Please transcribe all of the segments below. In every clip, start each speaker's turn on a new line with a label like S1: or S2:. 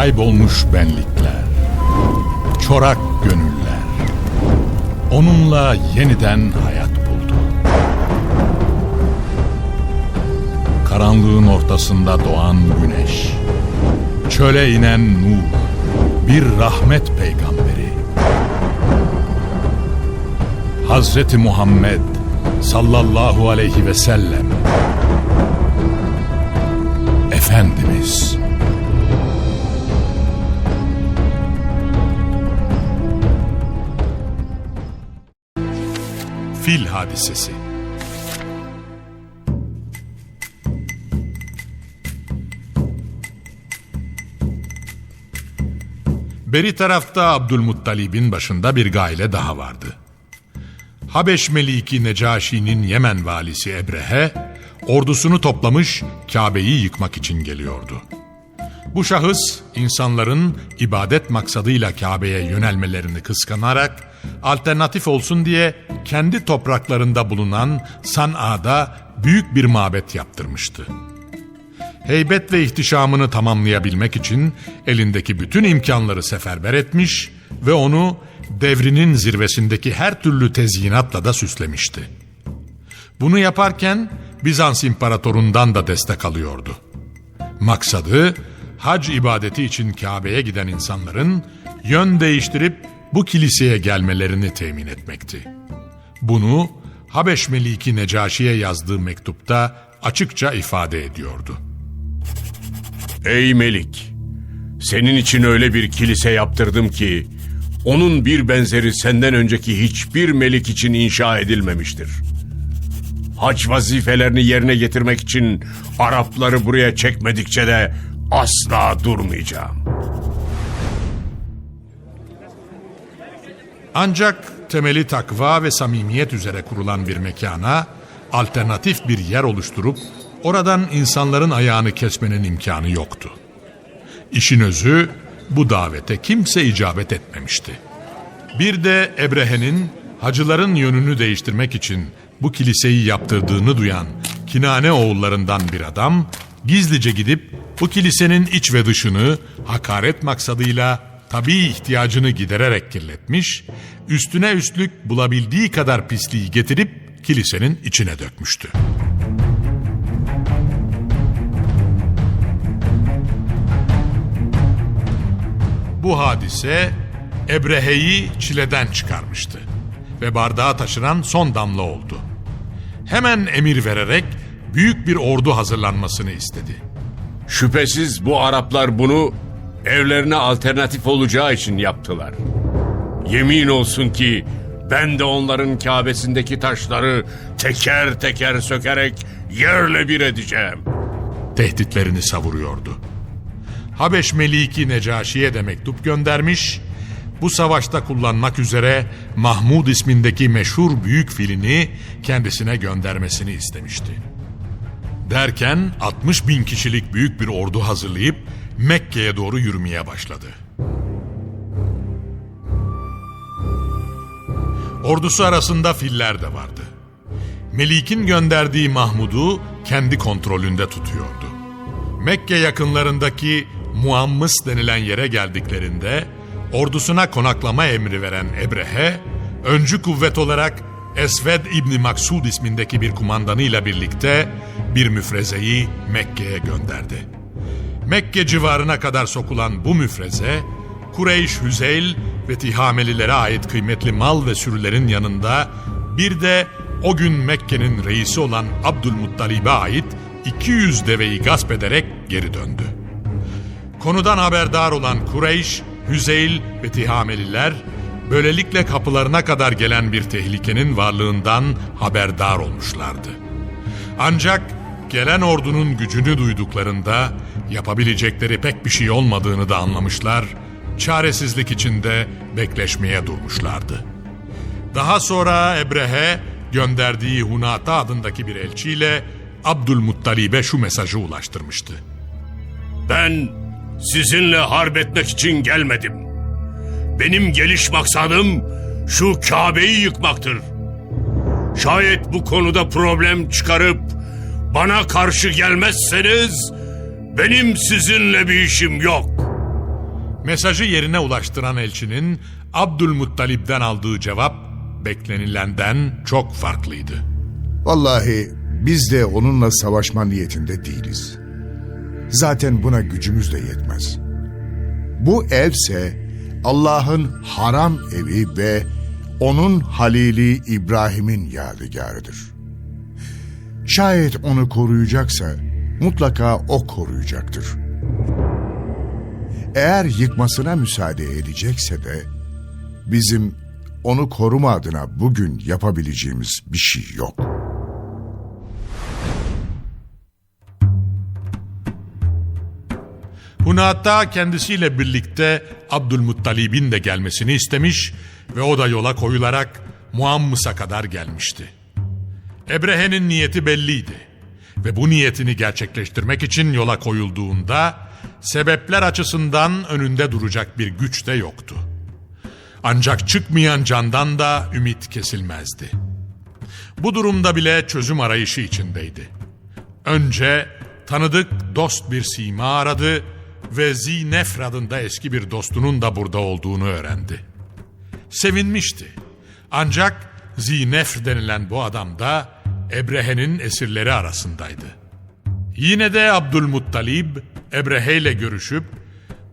S1: kaybolmuş benlikler, çorak gönüller, onunla yeniden hayat buldu. Karanlığın ortasında doğan güneş, çöle inen nur, bir rahmet peygamberi. Hazreti Muhammed sallallahu aleyhi ve sellem Efendimiz Fil Hadisesi Beri tarafta Abdülmuttalib'in başında bir gaile daha vardı. Habeş Meliki Necaşi'nin Yemen valisi Ebrehe, ordusunu toplamış Kabe'yi yıkmak için geliyordu. Bu şahıs insanların ibadet maksadıyla Kabe'ye yönelmelerini kıskanarak alternatif olsun diye kendi topraklarında bulunan San'a'da büyük bir mabet yaptırmıştı. Heybet ve ihtişamını tamamlayabilmek için elindeki bütün imkanları seferber etmiş ve onu devrinin zirvesindeki her türlü tezyinatla da süslemişti. Bunu yaparken Bizans imparatorundan da destek alıyordu. Maksadı hac ibadeti için Kabe'ye giden insanların yön değiştirip bu kiliseye gelmelerini temin etmekti. Bunu Habeş Meliki Necaşi'ye yazdığı mektupta açıkça ifade ediyordu.
S2: Ey Melik! Senin için öyle bir kilise yaptırdım ki onun bir benzeri senden önceki hiçbir melik için inşa edilmemiştir. Hac vazifelerini yerine getirmek için Arapları buraya çekmedikçe de asla durmayacağım.
S1: Ancak temeli takva ve samimiyet üzere kurulan bir mekana alternatif bir yer oluşturup oradan insanların ayağını kesmenin imkanı yoktu. İşin özü bu davete kimse icabet etmemişti. Bir de Ebrehe'nin hacıların yönünü değiştirmek için bu kiliseyi yaptırdığını duyan Kinane oğullarından bir adam gizlice gidip bu kilisenin iç ve dışını hakaret maksadıyla tabii ihtiyacını gidererek kirletmiş, üstüne üstlük bulabildiği kadar pisliği getirip kilisenin içine dökmüştü. Bu hadise Ebrehe'yi çileden çıkarmıştı ve bardağa taşıran son damla oldu. Hemen emir vererek büyük bir ordu hazırlanmasını istedi.
S2: Şüphesiz bu Araplar bunu evlerine alternatif olacağı için yaptılar. Yemin olsun ki ben de onların Kabe'sindeki taşları teker teker sökerek yerle bir edeceğim.
S1: Tehditlerini savuruyordu. Habeş Meliki Necaşi'ye de mektup göndermiş, bu savaşta kullanmak üzere Mahmud ismindeki meşhur büyük filini kendisine göndermesini istemişti. Derken 60 bin kişilik büyük bir ordu hazırlayıp Mekke'ye doğru yürümeye başladı. Ordusu arasında filler de vardı. Melik'in gönderdiği Mahmud'u kendi kontrolünde tutuyordu. Mekke yakınlarındaki Muammış denilen yere geldiklerinde ordusuna konaklama emri veren Ebrehe, öncü kuvvet olarak Esved İbni Maksud ismindeki bir kumandanıyla birlikte bir müfrezeyi Mekke'ye gönderdi. Mekke civarına kadar sokulan bu müfreze, Kureyş, Hüzeyl ve Tihamelilere ait kıymetli mal ve sürülerin yanında bir de o gün Mekke'nin reisi olan Abdülmuttalib'e ait 200 deveyi gasp ederek geri döndü. Konudan haberdar olan Kureyş, Hüzeyl ve Tihameliler böylelikle kapılarına kadar gelen bir tehlikenin varlığından haberdar olmuşlardı. Ancak gelen ordunun gücünü duyduklarında yapabilecekleri pek bir şey olmadığını da anlamışlar, çaresizlik içinde bekleşmeye durmuşlardı. Daha sonra Ebrehe gönderdiği Hunata adındaki bir elçiyle Abdülmuttalib'e şu mesajı ulaştırmıştı.
S2: Ben sizinle harp etmek için gelmedim. Benim geliş maksadım şu Kabe'yi yıkmaktır. Şayet bu konuda problem çıkarıp bana karşı gelmezseniz benim sizinle bir işim yok.
S1: Mesajı yerine ulaştıran elçinin Abdülmuttalib'den aldığı cevap beklenilenden çok farklıydı.
S3: Vallahi biz de onunla savaşma niyetinde değiliz. Zaten buna gücümüz de yetmez. Bu evse Allah'ın haram evi ve onun halili İbrahim'in yadigarıdır. Şayet onu koruyacaksa mutlaka o koruyacaktır. Eğer yıkmasına müsaade edecekse de bizim onu koruma adına bugün yapabileceğimiz bir şey yok.
S1: Hunata kendisiyle birlikte Abdülmuttalib'in de gelmesini istemiş ve o da yola koyularak Muammus'a kadar gelmişti. Ebrehe'nin niyeti belliydi ve bu niyetini gerçekleştirmek için yola koyulduğunda sebepler açısından önünde duracak bir güç de yoktu. Ancak çıkmayan candan da ümit kesilmezdi. Bu durumda bile çözüm arayışı içindeydi. Önce tanıdık dost bir sima aradı ve Zinefr adında eski bir dostunun da burada olduğunu öğrendi. Sevinmişti. Ancak Zinefr denilen bu adam da Ebrehe'nin esirleri arasındaydı. Yine de Abdülmuttalib Ebrehe ile görüşüp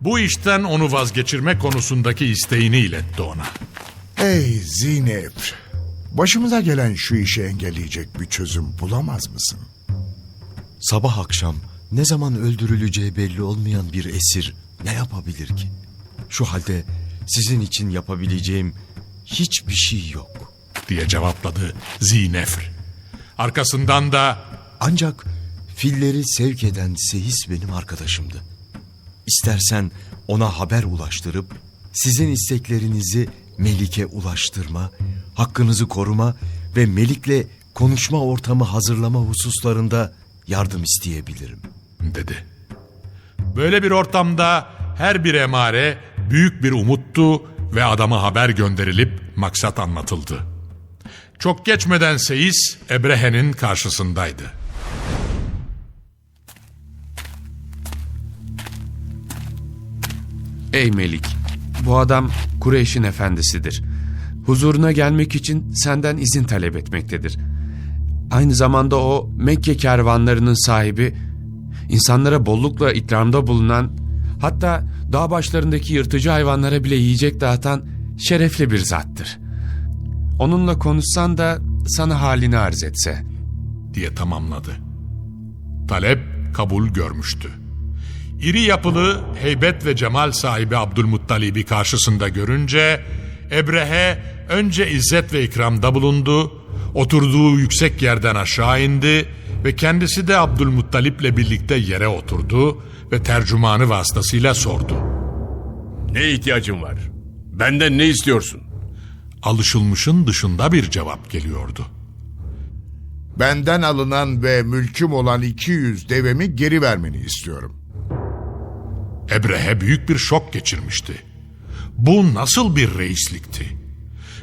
S1: bu işten onu vazgeçirme konusundaki isteğini iletti ona.
S3: Ey Zeynep, başımıza gelen şu işi engelleyecek bir çözüm bulamaz mısın?
S4: Sabah akşam ne zaman öldürüleceği belli olmayan bir esir ne yapabilir ki? Şu halde sizin için yapabileceğim hiçbir şey yok.
S1: diye cevapladı Zinefr. Arkasından da
S4: Ancak filleri sevk eden Sehis benim arkadaşımdı. İstersen ona haber ulaştırıp sizin isteklerinizi Melik'e ulaştırma, hakkınızı koruma ve Melik'le konuşma ortamı hazırlama hususlarında yardım isteyebilirim.
S1: dedi. Böyle bir ortamda her bir emare büyük bir umuttu ve adama haber gönderilip maksat anlatıldı. Çok geçmeden Seyis Ebrehe'nin karşısındaydı.
S5: Ey Melik, bu adam Kureyş'in efendisidir. Huzuruna gelmek için senden izin talep etmektedir. Aynı zamanda o Mekke kervanlarının sahibi, insanlara bollukla ikramda bulunan, hatta dağ başlarındaki yırtıcı hayvanlara bile yiyecek dağıtan şerefli bir zattır. Onunla konuşsan da sana halini arz etse.
S1: diye tamamladı. Talep kabul görmüştü. İri yapılı, heybet ve cemal sahibi Abdülmuttalib'i karşısında görünce Ebrehe önce izzet ve ikramda bulundu, oturduğu yüksek yerden aşağı indi ve kendisi de Abdülmuttalip'le birlikte yere oturdu ve tercümanı vasıtasıyla sordu.
S2: Ne ihtiyacın var? Benden ne istiyorsun?
S1: Alışılmışın dışında bir cevap geliyordu.
S3: Benden alınan ve mülküm olan 200 devemi geri vermeni istiyorum.
S1: Ebrehe büyük bir şok geçirmişti. Bu nasıl bir reislikti?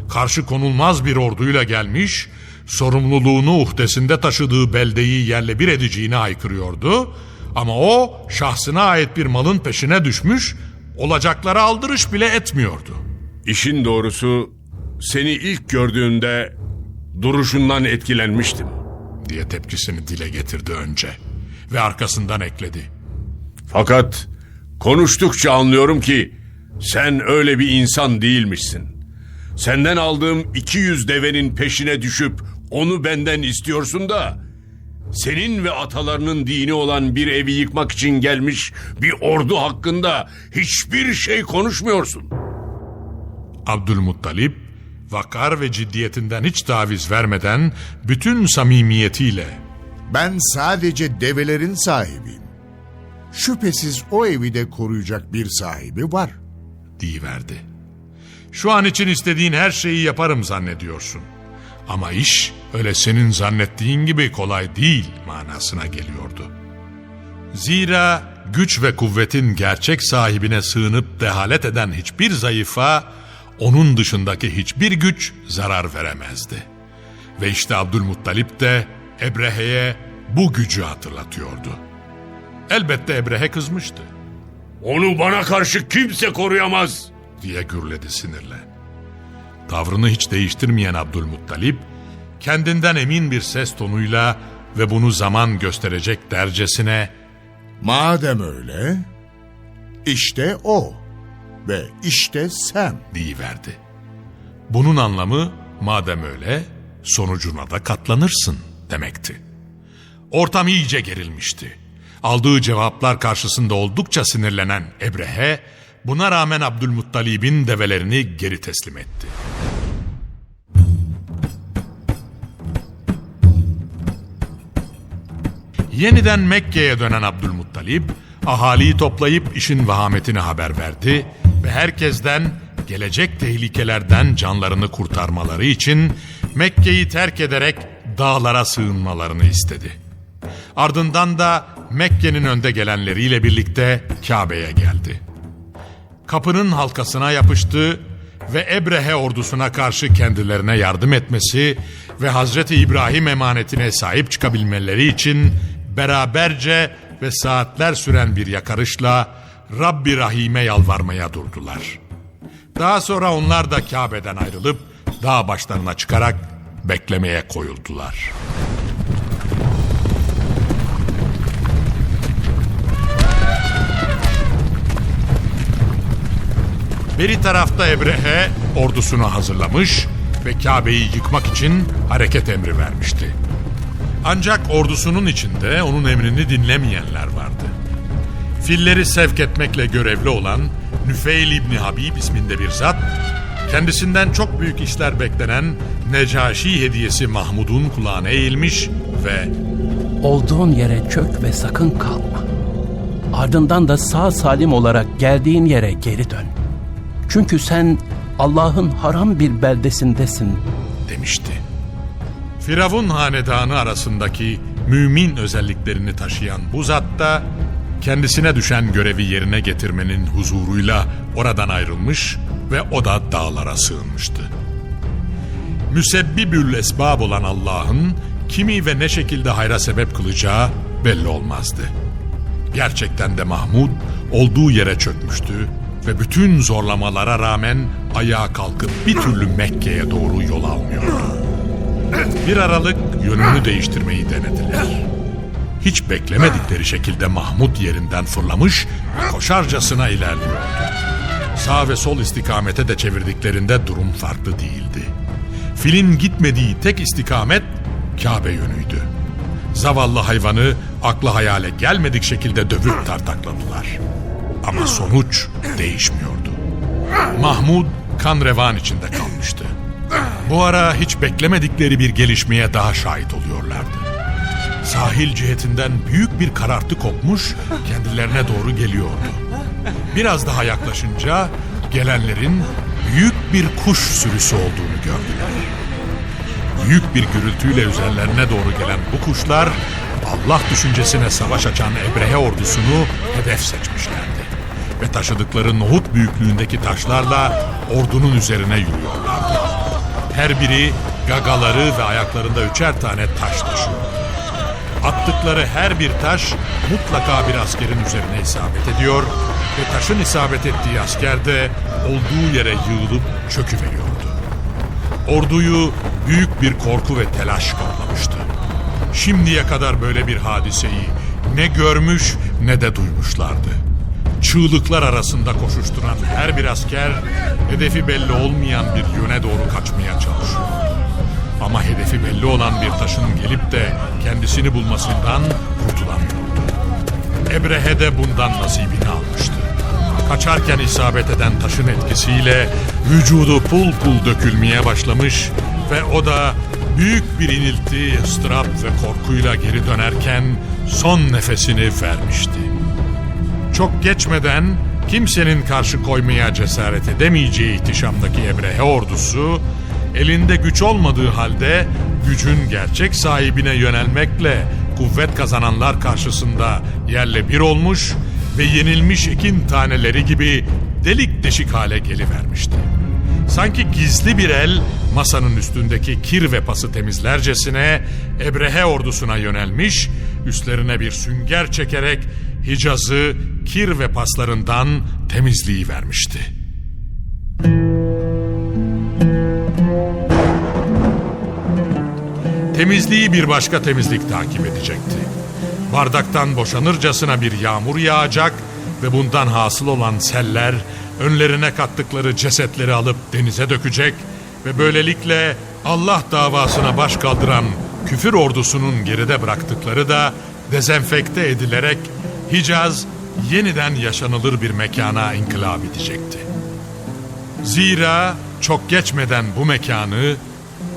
S1: Karşı konulmaz bir orduyla gelmiş, sorumluluğunu uhdesinde taşıdığı beldeyi yerle bir edeceğini haykırıyordu. Ama o şahsına ait bir malın peşine düşmüş, olacaklara aldırış bile etmiyordu.
S2: İşin doğrusu seni ilk gördüğümde duruşundan etkilenmiştim.
S1: diye tepkisini dile getirdi önce ve arkasından ekledi.
S2: Fakat konuştukça anlıyorum ki sen öyle bir insan değilmişsin. Senden aldığım 200 devenin peşine düşüp onu benden istiyorsun da senin ve atalarının dini olan bir evi yıkmak için gelmiş bir ordu hakkında hiçbir şey konuşmuyorsun.
S1: Abdülmuttalip vakar ve ciddiyetinden hiç taviz vermeden bütün samimiyetiyle
S3: Ben sadece develerin sahibiyim. Şüphesiz o evi de koruyacak bir sahibi var.
S1: verdi. Şu an için istediğin her şeyi yaparım zannediyorsun. Ama iş öyle senin zannettiğin gibi kolay değil manasına geliyordu. Zira güç ve kuvvetin gerçek sahibine sığınıp dehalet eden hiçbir zayıfa onun dışındaki hiçbir güç zarar veremezdi. Ve işte Abdülmuttalip de Ebrehe'ye bu gücü hatırlatıyordu. Elbette Ebrehe kızmıştı.
S2: Onu bana karşı kimse koruyamaz.
S1: diye gürledi sinirle. Tavrını hiç değiştirmeyen Abdülmuttalip, kendinden emin bir ses tonuyla ve bunu zaman gösterecek dercesine
S3: Madem öyle, işte o ve işte sen.
S1: deyiverdi. Bunun anlamı madem öyle sonucuna da katlanırsın demekti. Ortam iyice gerilmişti. Aldığı cevaplar karşısında oldukça sinirlenen Ebrehe buna rağmen Abdülmuttalib'in develerini geri teslim etti. Yeniden Mekke'ye dönen Abdülmuttalip, ahaliyi toplayıp işin vahametini haber verdi ve herkesten gelecek tehlikelerden canlarını kurtarmaları için Mekke'yi terk ederek dağlara sığınmalarını istedi. Ardından da Mekke'nin önde gelenleriyle birlikte Kabe'ye geldi. Kapının halkasına yapıştı ve Ebrehe ordusuna karşı kendilerine yardım etmesi ve Hazreti İbrahim emanetine sahip çıkabilmeleri için beraberce ve saatler süren bir yakarışla Rabbi Rahim'e yalvarmaya durdular. Daha sonra onlar da Kabe'den ayrılıp dağ başlarına çıkarak beklemeye koyuldular. Beri tarafta Ebrehe ordusunu hazırlamış ve Kabe'yi yıkmak için hareket emri vermişti. Ancak ordusunun içinde onun emrini dinlemeyenler vardı. Filleri sevk etmekle görevli olan Nüfeil İbni Habib isminde bir zat, kendisinden çok büyük işler beklenen Necaşi hediyesi Mahmud'un kulağına eğilmiş ve
S6: Olduğun yere çök ve sakın kalma. Ardından da sağ salim olarak geldiğin yere geri dön. Çünkü sen Allah'ın haram bir beldesindesin.
S1: demişti. Firavun hanedanı arasındaki mümin özelliklerini taşıyan bu zat da kendisine düşen görevi yerine getirmenin huzuruyla oradan ayrılmış ve o da dağlara sığınmıştı. Müsebbibül esbab olan Allah'ın kimi ve ne şekilde hayra sebep kılacağı belli olmazdı. Gerçekten de Mahmud olduğu yere çökmüştü ve bütün zorlamalara rağmen ayağa kalkıp bir türlü Mekke'ye doğru yol almıyordu. Bir aralık yönünü değiştirmeyi denediler. Hiç beklemedikleri şekilde Mahmud yerinden fırlamış ve koşarcasına ilerliyordu. Sağ ve sol istikamete de çevirdiklerinde durum farklı değildi. Filin gitmediği tek istikamet Kabe yönüydü. Zavallı hayvanı akla hayale gelmedik şekilde dövüp tartakladılar. Ama sonuç değişmiyordu. Mahmud kan revan içinde kalmıştı. Bu ara hiç beklemedikleri bir gelişmeye daha şahit oluyorlardı. Sahil cihetinden büyük bir karartı kopmuş, kendilerine doğru geliyordu. Biraz daha yaklaşınca gelenlerin büyük bir kuş sürüsü olduğunu gördüler. Büyük bir gürültüyle üzerlerine doğru gelen bu kuşlar Allah düşüncesine savaş açan Ebrehe ordusunu hedef seçmişlerdi. Ve taşıdıkları nohut büyüklüğündeki taşlarla ordunun üzerine yürüyorlardı. Her biri gagaları ve ayaklarında üçer tane taş taşıyor. Attıkları her bir taş mutlaka bir askerin üzerine isabet ediyor ve taşın isabet ettiği asker de olduğu yere yığılıp çöküveriyordu. Orduyu büyük bir korku ve telaş kaplamıştı. Şimdiye kadar böyle bir hadiseyi ne görmüş ne de duymuşlardı. Çığlıklar arasında koşuşturan her bir asker hedefi belli olmayan bir yöne doğru kaçmaya çalışıyor. Ama hedefi belli olan bir taşın gelip de kendisini bulmasından kurtulamıyordu. Ebrehe de bundan nasibini almıştı. Kaçarken isabet eden taşın etkisiyle vücudu pul pul dökülmeye başlamış ve o da büyük bir inilti, ıstırap ve korkuyla geri dönerken son nefesini vermişti. Çok geçmeden kimsenin karşı koymaya cesaret edemeyeceği ihtişamdaki Ebrehe ordusu elinde güç olmadığı halde gücün gerçek sahibine yönelmekle kuvvet kazananlar karşısında yerle bir olmuş ve yenilmiş ekin taneleri gibi delik deşik hale gelivermişti. Sanki gizli bir el masanın üstündeki kir ve pası temizlercesine Ebrehe ordusuna yönelmiş, üstlerine bir sünger çekerek Hicaz'ı kir ve paslarından temizliği vermişti. Temizliği bir başka temizlik takip edecekti. Bardaktan boşanırcasına bir yağmur yağacak ve bundan hasıl olan seller önlerine kattıkları cesetleri alıp denize dökecek ve böylelikle Allah davasına baş kaldıran küfür ordusunun geride bıraktıkları da dezenfekte edilerek Hicaz yeniden yaşanılır bir mekana inkılap edecekti. Zira çok geçmeden bu mekanı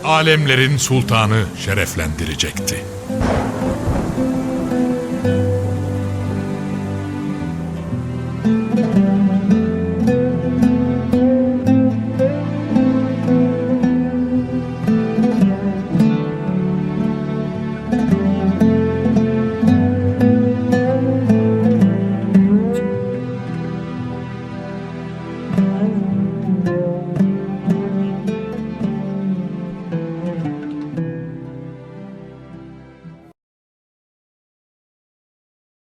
S1: alemlerin sultanı şereflendirecekti.